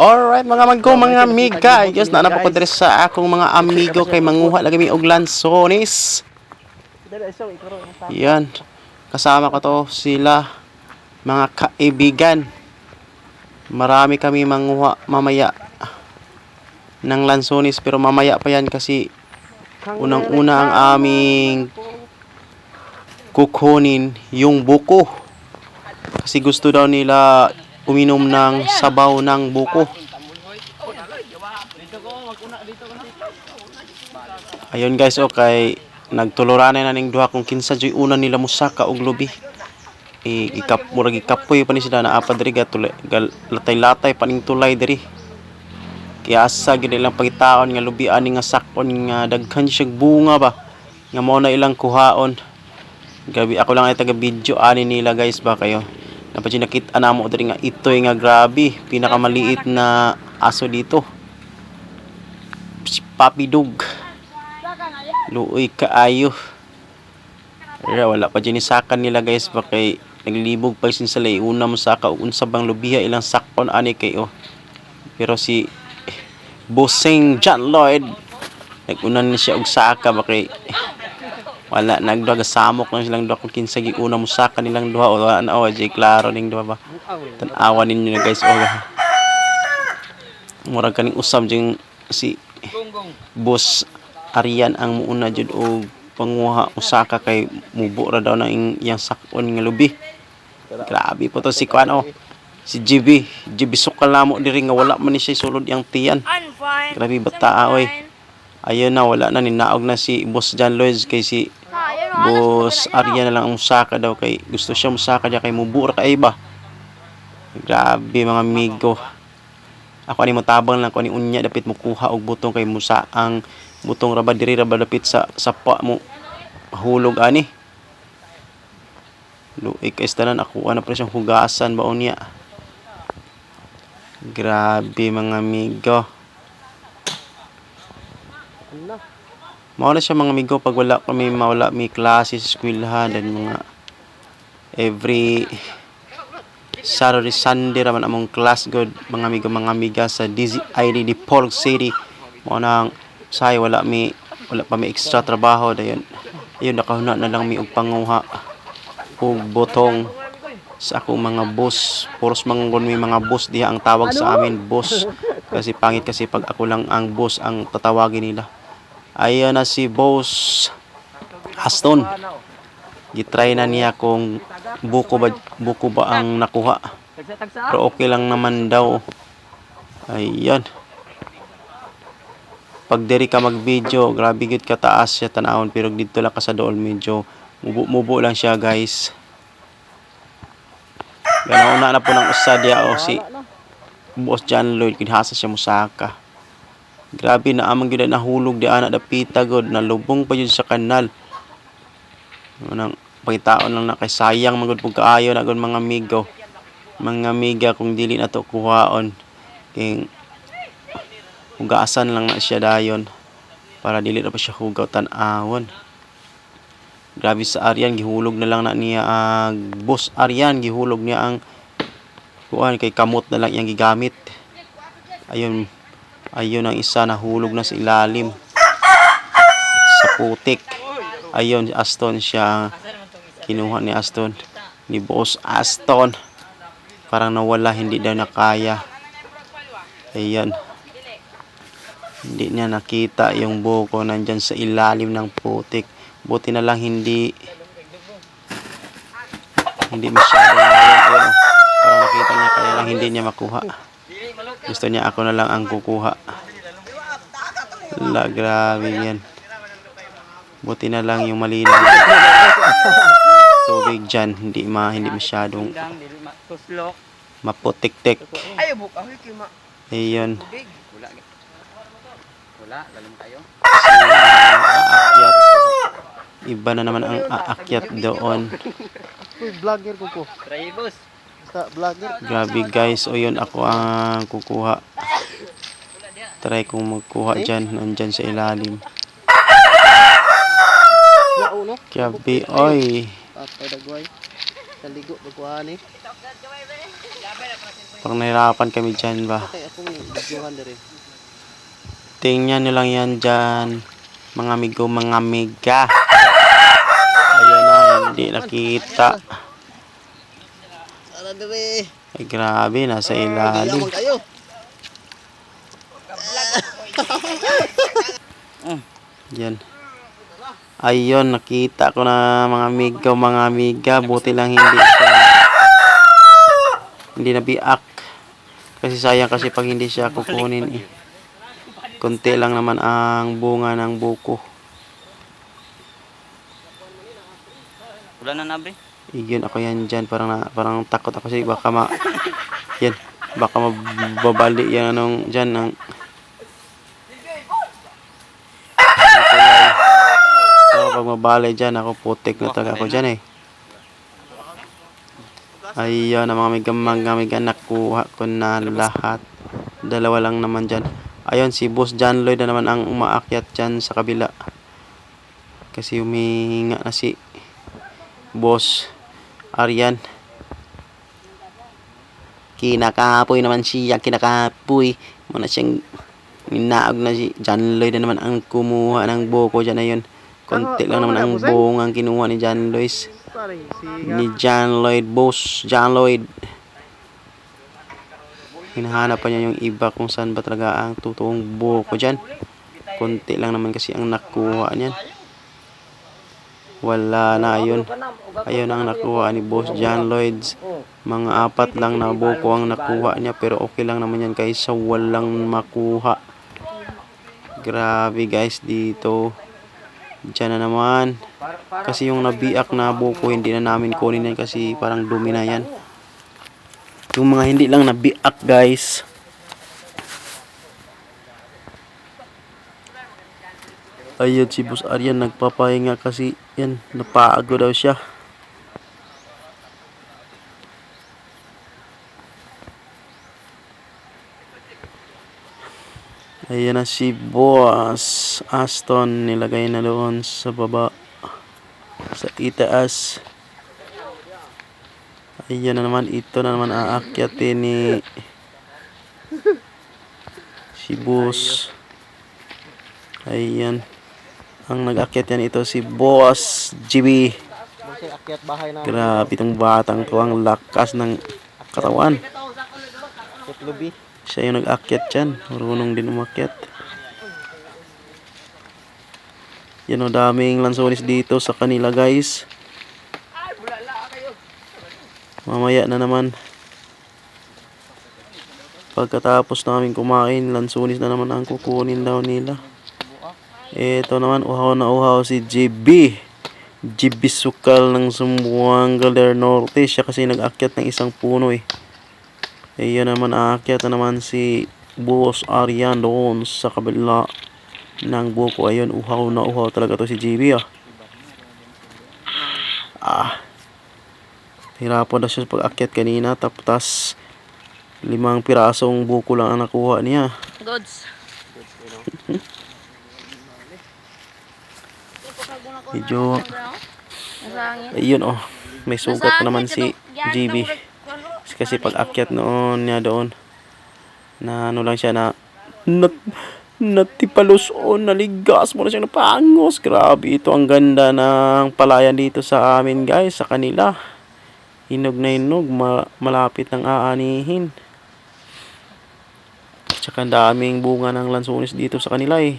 Alright mga magko mga amiga, yes na na po sa akong mga amigo kay manguha lagi mi og lansones. Yan. Kasama ko to sila mga kaibigan. Marami kami manguha mamaya ng lansones pero mamaya pa yan kasi unang-una ang aming kukunin yung buko. Kasi gusto daw nila uminom ng sabaw ng buko. Ayun guys, okay. Nagtuluranay na ning duha kung kinsa joy una nila musaka og lubi. I ikap murag ikapoy pa ni sila na apa diri gatulay latay-latay pa ning tulay diri. Kaya asa gid ilang pagitaon nga lubi ani nga sakon nga daghan siya bunga ba. Nga mao na ilang kuhaon. Gabi ako lang ay taga video ani nila guys ba kayo. Napati nakita na mo diri nga itoy nga grabe, pinakamaliit na aso dito. Papi Dog. Luoy kaayo. Pero wala pa dyan isakan nila guys ba kay naglibog pa sin sila una mo saka unsa bang lubiha ilang sakon ani kay oh. Pero si Bossing John Lloyd nagunan ni siya og saka ba kay wala nagduha samok lang silang duha. Kung kinsa gi una mo saka nilang duha o wala na oh jay klaro ning duha ba? Tan-awan ninyo na guys oh murag kaning usam jing si boss Arian ang muuna jud og panguha usaka kay mubo ra daw na ing yang sakon nga lubi. Grabe po to si kuan oh si GB GB sukal namo diri nga wala man ni siya sulod yang tiyan. Grabe, bata, oy. ayun na wala na ninaog na si boss John Lloyd kay si boss Arian na lang ang musaka daw kay gusto siya musaka diya kay mubura kay ba grabe mga amigo. Ako ani mo tabang lang ko ni unya dapit mo kuha og butong kay musa ang butong raba diri raba dapit sa sapa mo hulog ani. Luik kay tanan ako ano pa siyang hugasan ba unya grabe mga amigo Mao na siya mga amigo pag wala kami mawala may klase sa eskwelahan dan mga every Saturday Sunday raman among class good mga amigo mga amiga sa DZID di Polk City. Mo nang say wala mi wala pa mi extra trabaho dayon ayun nakahuna na lang mi og panguha og botong sa akong mga boss puros manggon may mga boss diha ang tawag sa amin boss kasi pangit kasi pag ako lang ang boss ang tatawagin nila Ayan na si Boss Aston. Gitry na niya kung buko ba, buko ba ang nakuha. Pero okay lang naman daw. Ayan. Pag diri ka mag-video, grabe gud ka taas siya tanawon pero dito lang ka sa dool medyo mubo-mubo lang siya guys. Ganaw na na po ng usadya o si Boss John Lloyd kinhasa siya musaka. Grabe na amang gyud nahulog di ana dapita god nalubong pa yun sa kanal. Unang pagitaon lang na kay sayang magud pug kaayo na gud mga amigo. Mga amiga kung dili na to kuhaon kay hugasan lang na siya dayon para dili na pa siya hugaw tan-awon. Grabe sa Aryan gihulog na lang na niya ang boss Aryan gihulog niya ang kuan kay kamot na lang iyang gigamit. Ayun Ayun ang isa nahulog na sa ilalim. Sa putik. Ayun, Aston siya. Kinuha ni Aston. Ni Boss Aston. Parang nawala, hindi daw nakaya. Ayun. Hindi niya nakita yung buko nandyan sa ilalim ng putik. Buti na lang hindi hindi masyado ayun, ayun, oh. Parang nakita niya kaya lang hindi niya makuha. Gusto niya ako na lang ang kukuha. La, grabe yan. Buti na lang yung malinaw. Tubig dyan, hindi ma, hindi masyadong maputik-tik. Ayun. Wala. Lalim tayo. aakyat. Iba na naman ang aakyat doon. Uy, vlogger ko ko. Try, boss. Basta vlogger. Grabe guys, o yun ako ang kukuha. Try kong magkuha dyan, nandyan sa ilalim. Grabe, oy. Kaligo pagkuhan eh. Parang nahirapan kami dyan ba. Tingnan nyo lang yan dyan. Mga amigo, mga amiga. Ayan na, hindi nakita. Dere. Ay, grabe, nasa ilalim. Yaman kayo. Yan. Ayun, nakita ko na mga amiga, mga amiga. Buti lang hindi siya, hindi na biak. Kasi sayang kasi pag hindi siya kukunin eh. Kunti lang naman ang bunga ng buko. Wala na nabre. Iyon ako yan dyan. Parang, na, parang takot ako kasi baka ma... Yan. Baka mababali yan anong dyan ng... So, pag mabali dyan, ako putik na talaga ako dyan eh. Ayun, ang mga migamang-miga nakuha ko na lahat. Dalawa lang naman dyan. Ayun, si Boss John Lloyd na naman ang umaakyat dyan sa kabila. Kasi huminga na si Boss Aryan. Kinakapoy naman siya, kinakapoy. Muna siyang minaag na si John Lloyd na naman ang kumuha ng buko dyan na yun. Konti lang naman ang bungang kinuha ni John Lloyd. Si Ni John Lloyd, boss. John Lloyd. Hinahanap pa niya yung iba kung saan ba talaga ang totoong buko dyan. Konti lang naman kasi ang nakuha niyan. Wala na ayun. Ayun ang nakuha ni Boss John Lloyd. Mga apat lang na buko ang nakuha niya pero okay lang naman yan kaysa walang makuha. Grabe guys dito. Diyan na naman. Kasi yung nabiak na buko hindi na namin kunin yan kasi parang dumi na yan. Yung mga hindi lang nabiak guys. Ayun si Boss Aryan nagpapahinga kasi yan napaago daw siya. Ayan na si Boss Aston nilagay na doon sa baba sa itaas. Ayan na naman ito na naman aakyatin ni si Boss. Ayan. Ang nag-akyat yan ito si Boss GB. Grabe itong batang to ang lakas ng katawan. Siya yung nag-akyat dyan. Marunong din umakyat. Yan o, daming lansones dito sa kanila guys. Mamaya na naman. Pagkatapos namin kumain, lansones na naman ang kukunin daw nila. Ito naman, uhaw na uhaw si JB. JB Sukal ng Sumbuanga del Norte. Siya kasi nag-akyat ng isang puno eh. Ayan naman, aakyat na naman si Boss Aryan doon sa kabila ng buko. Ayun, uhaw na uhaw talaga to si JB ah. Ah. Hirapan na siya pag-akyat kanina. Tapos, limang pirasong buko lang ang nakuha niya. Goods. Medyo, ayun oh. May sugat pa naman si JB. Kasi pag akyat noon niya doon, na ano lang siya na, nat, natipalos o naligas mo na siyang napangos. Grabe, ito ang ganda ng palayan dito sa amin guys, sa kanila. Hinog na hinog, ma- malapit ng aanihin. Tsaka daming bunga ng lansones dito sa kanila eh.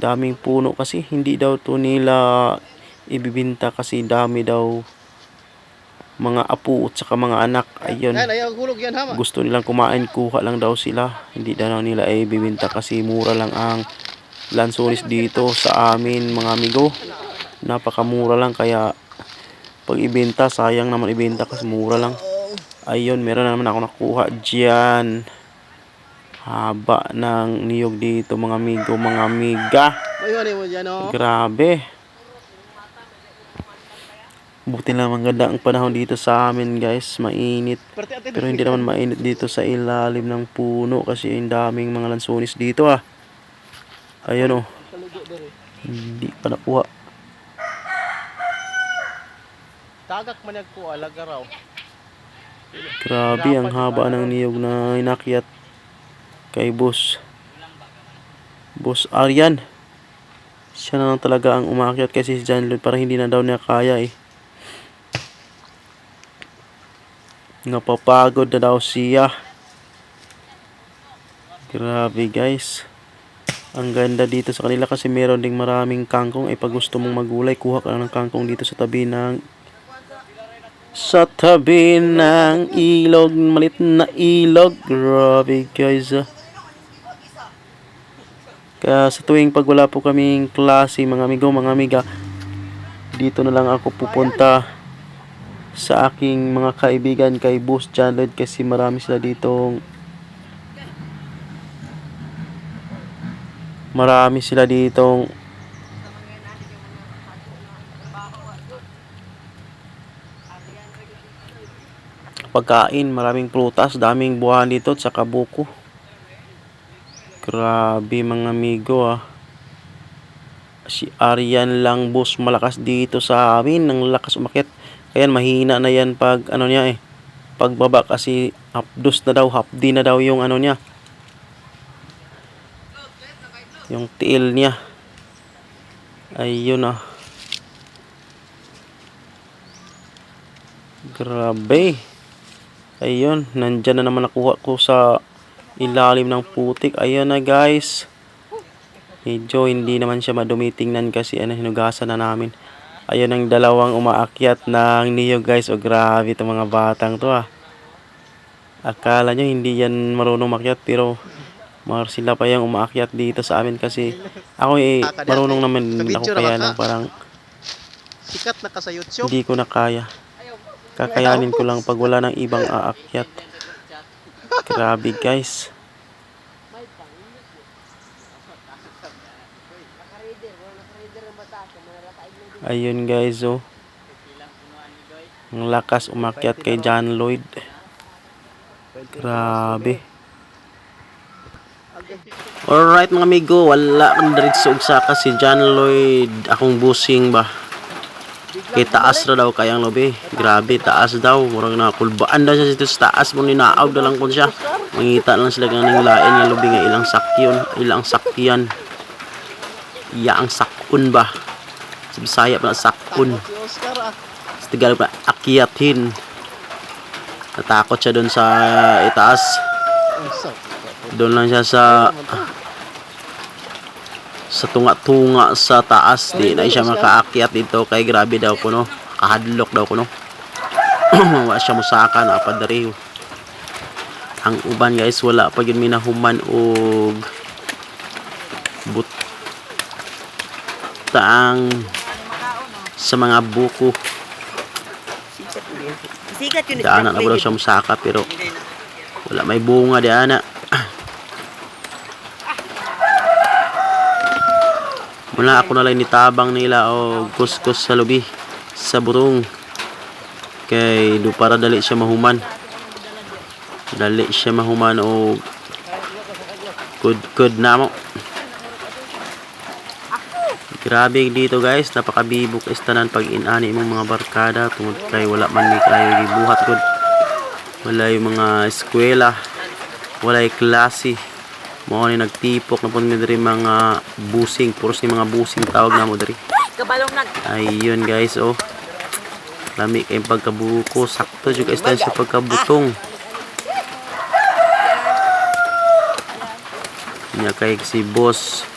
Daming puno kasi, hindi daw to nila ibibinta kasi dami daw mga apo at saka mga anak. Ayun gusto nilang kumain, kuha lang daw sila. Hindi daw nila ay bibinta kasi mura lang ang lansones dito sa amin mga amigo. Napakamura lang kaya pag ibenta, sayang naman ibenta kasi mura lang. Ayun, meron na naman ako nakuha dyan. Haba ng niyog dito mga amigo, mga amiga. Grabe. Buti lang maganda ang panahon dito sa amin guys. Mainit. Pero hindi naman mainit dito sa ilalim ng puno kasi ang daming mga lansones dito ah. Ayun oh. Hindi pa nakuha. Tagak man ko alaga raw. Grabe ang haba ng niyog na inakyat kay boss. Boss Aryan. Siya na lang talaga ang umakyat kasi si John Lloyd para hindi na daw niya kaya eh. Napapagod na daw siya. Grabe guys. Ang ganda dito sa kanila kasi meron ding maraming kangkong. Eh pag gusto mong magulay, kuha ka lang ng kangkong dito sa tabi ng sa tabi ng ilog, malit na ilog. Grabe guys. ah. Kaya sa tuwing pag wala po kaming klase, mga amigo, mga amiga, dito na lang ako pupunta sa aking mga kaibigan kay Boss John Lloyd kasi marami sila ditong marami sila ditong pagkain, maraming prutas, daming buwan dito at saka buko. Grabe mga amigo ah. Si Aryan lang boss malakas dito sa amin, ng lakas umakit. Kaya mahina na yan pag ano niya eh. Pagbaba kasi hapdos na daw, hapdi na daw yung ano niya. Yung tiil niya. Ayun ah. Grabe. Ayun, nandyan na naman nakuha ko sa ilalim ng putik. Ayun na guys. Medyo hindi naman siya madumi tingnan kasi ano, hinugasan na namin. Ayun ang dalawang umaakyat ng niyo guys. O grabe itong mga batang to ah. Akala nyo hindi yan marunong makyat pero mar sila pa yung umaakyat dito sa amin kasi ako eh marunong naman ako kaya lang parang Sikat na ka sa YouTube. hindi ko na kaya. Kakayanin ko lang pag wala ng ibang aakyat. Grabe guys. Ayun guys oh. Ang lakas umakyat kay John Lloyd. Grabe. Alright mga amigo, wala kang diretso og saka si John Lloyd. Akong busing ba. Kay taas ra daw kayang lobe. Grabe, taas daw. Murag na kulbaan daw siya dito sa taas mo ninaaw na lang kun siya. Mangita lang sila ng lain nga lobe nga ilang sakyon, ilang sakyan. Iya ang sakun ba. Sa Bisaya pa na sakun. Sa Tagalog pa akyatin. Natakot siya doon sa itaas. Doon lang siya sa sa tunga-tunga sa taas. Di na siya makaakyat dito kay grabe daw ko no. Kahadlok daw ko no. Wa siya musaka na padari. Ang uban guys wala pa yun minahuman og butang sa mga buko. Sikat yun. Na daw siya musaka pero wala may bunga di ana. Muna ako na lang nitabang nila o kuskus sa lubi sa burong. Kay do para dali siya mahuman. Dali siya mahuman o good na mo. Grabe dito guys, napakabibok istanan pag inani mong mga barkada tungod kay wala man ni kayo gibuhat gud. Wala yung mga eskwela, wala yung klase. Mo ni nagtipok na pud mi diri mga busing, puros ni mga busing tawag na mo diri. Kabalong nag. Ayun guys, oh. Lami kayong pagkabuko. Sakto juga guys sa pagkabutong. Nya kay si boss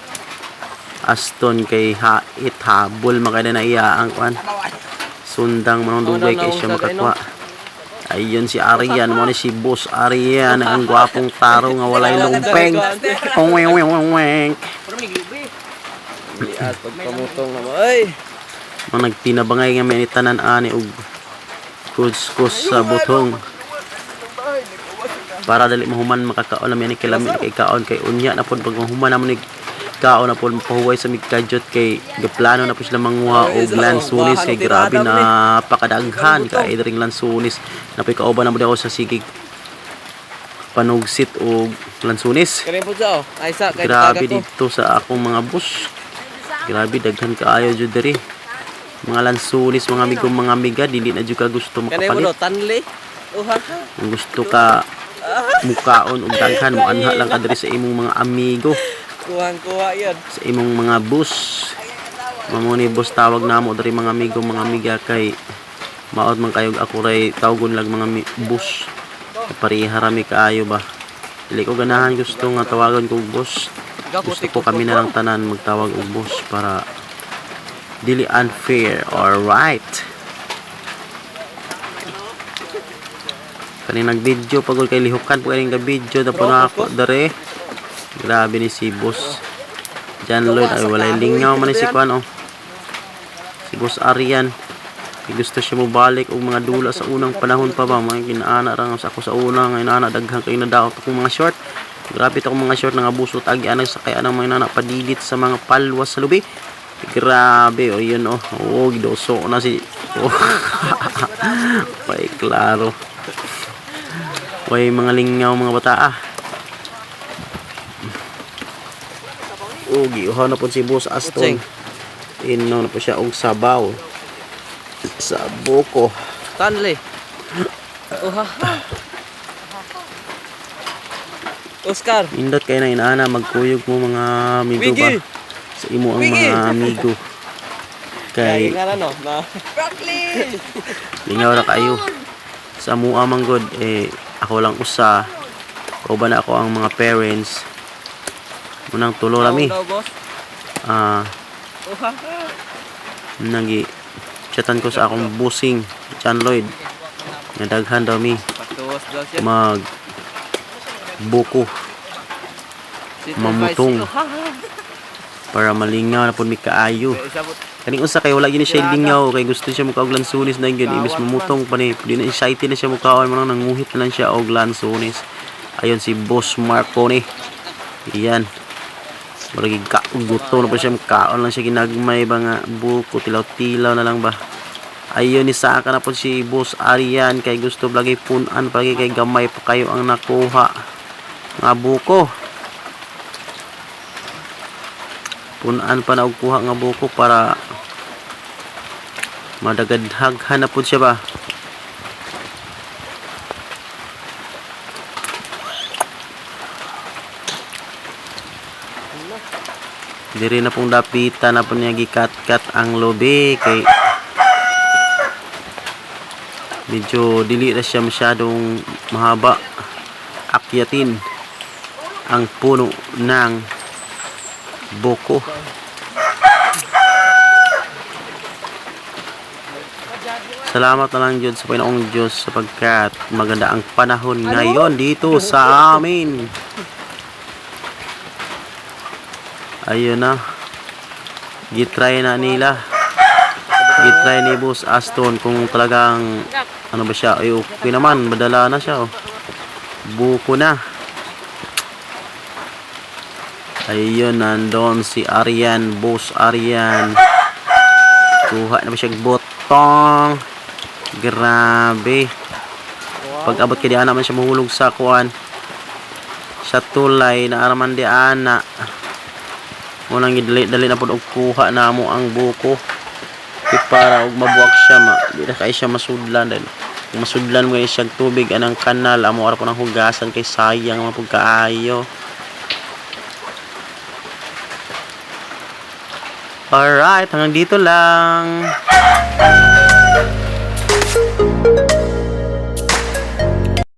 Aston kay hait habol makada na iya ang kwan. Sundang manong dugay kay siya makakwa. Ayun si Arian mo ni si boss Arian ang gwapong taro nga walay lumpeng. Oweng weng weng weng. At pagpamutong na mo. Ay! Mga nagtinabangay nga may tanan ani og kuskus sa butong. Para dali mahuman makakaon na ni kilami kay kaon kay unya na pod pag mahuman na mo ni kaon na pod pahuway sa migkajot kay gaplano na po sila manguha og lansunis. kay grabe na pakadaghan kay dring lansunis. Na po'y kauban na mo ako sa sigig panugsit og lansunis. Po oh. Grabe dito sa akong mga bus. Grabe daghan kaayo jud diri. mga lansunis mga amigo mga amiga dili na jud ka gusto makapalit. gusto ka mukaon og daghan mo anha lang ka diri sa imong mga amigo Kuhang-kuha yun. sa imong mga bus mamo ni bus tawag namo diri mga amigo mga amiga kay maot man kayo ako ray tawgon lag mga bus. Pareha rami kaayo ba? Dili ko ganahan gusto nga tawagon kog bus. Gusto ko kami na lang tanan magtawag og bus para dili unfair or right. Kani nag-video pagod kay lihukan po kani video dapat na ako dare grabe ni si boss. John Lloyd ay walay lingaw man ni si Kwan oh. Si boss Arian gusto siya mo balik og mga dula sa unang panahon pa ba? Mga kinaana ra sa ako sa una nga inaana daghan kay nadaot akong mga short. Grabe akong mga short nga busot agi anang sakay anang mga inana padilit sa mga palwas sa lubi. Grabe oh yun oh. Oh gidoso na si oh. pay klaro. Way mga lingaw mga bata ah. Oh, giuhaw na po si Boss Aston. Ino na po siya og sabaw. Sa buko. Tanli. Uha ha. Oscar. Indot kay na inaana magkuyog mo mga amigo ba sa imo ang mga amigo. Kay Kay nga no. Na. Broccoli. lingaw ra kayo. Sa mua man god eh ako lang usa. Kauban na ako ang mga parents. Unang tulo rami. Boss. Ah, nagi chatan ko sa akong busing John Lloyd. Nga daghan daw mi. Mag buko. Mamutong. Para malingaw na pud mi kaayo. Po- kaning usa kay wala gini siya lingaw kay gusto siya mukaog lansunis na gyud imbes mamutong pa ni di na excited na siya mukaon man nanguhit na lang siya og lansunis. Ayon si Boss Marconi iyan Maragi ka gusto na pa siya? Kaon lang siya ginagmay ba nga? Buko tilaw-tilaw na lang ba? Ayun ni saka na po si Boss Arian. Kay gusto lagi punan palagi kay gamay pa kayo ang nakuha. Nga buko. Punan pa na og kuha nga buko para madagadhaghan na po siya ba Diri na pong dapitan na po niya gikat-kat ang lobe kay medyo dili na siya masyadong mahaba akyatin ang puno ng buko Salamat na lang Diyos sa Panginoong Diyos sapagkat maganda ang panahon ngayon dito sa amin. Ayun na. Gitry na nila. Gitry ni Boss Aston kung talagang ano ba siya? Ay okay naman, madala na siya oh. Buko na. Ayun, nandun si Arian, Boss Arian. Kuha na ba siya botong. Grabe. Pag abot kay di ana man siya mahulog sa kuan. Sa tulay na araman di ana. Unang gidali-dali na pud og kuha na mo ang buko. Kay para og mabuwak siya ma di na kay siya masudlan dahil kung masudlan mo siya og tubig anang kanal amo ara po nang hugasan kay sayang mga pagkaayo. Alright, hanggang dito lang.